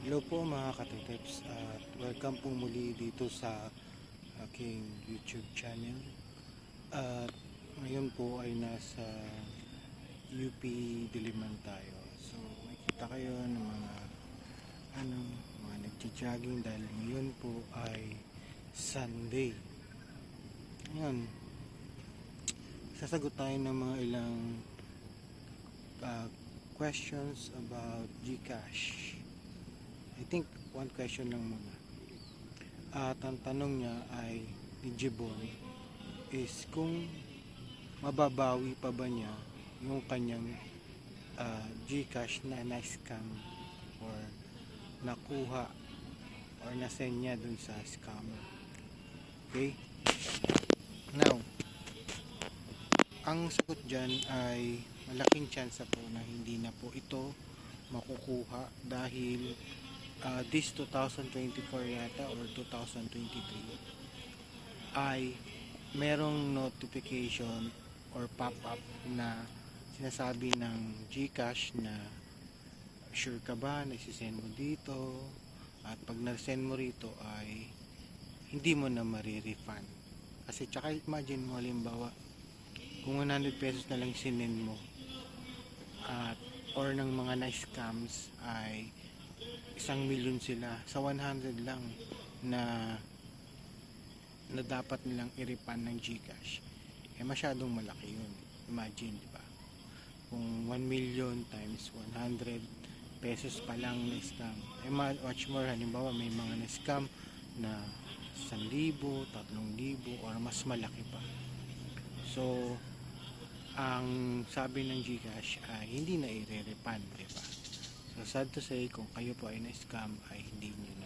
Hello po mga katitips at welcome po muli dito sa aking YouTube channel. At ngayon po ay nasa UP Diliman tayo. So makikita kayo ng mga ano, mga nagja-jogging dahil ngayon po ay Sunday. Ngayon, sasagot tayo ng mga ilang uh, questions about GCash. Think one question lang muna. At ang tanong niya ay ni Jibon is kung mababawi pa ba niya yung kanyang ah, GCash na na-scam or nakuha or nasend niya dun sa scammer. Okay? Now, ang sagot dyan ay malaking chance po na hindi na po ito makukuha dahil uh, this 2024 yata or 2023 ay merong notification or pop-up na sinasabi ng GCash na sure ka ba na isisend mo dito? At pag na-send mo rito ay hindi mo na marirefund kasi tsaka imagine mo halimbawa kung 100 pesos na lang sinend mo at or ng mga nice scams ay isang milyon sila. Sa 100 lang na na dapat nilang i-refund ng Gcash. Eh masyadong malaki yun. Imagine di ba? Kung 1 million times 100 pesos pa lang na scam. Eh much more. Halimbawa may mga na scam na 1,000 3,000 or mas malaki pa. So ang sabi ng Gcash ay hindi na i-refund di ba So sad to say, kung kayo po ay na-scam ay hindi nyo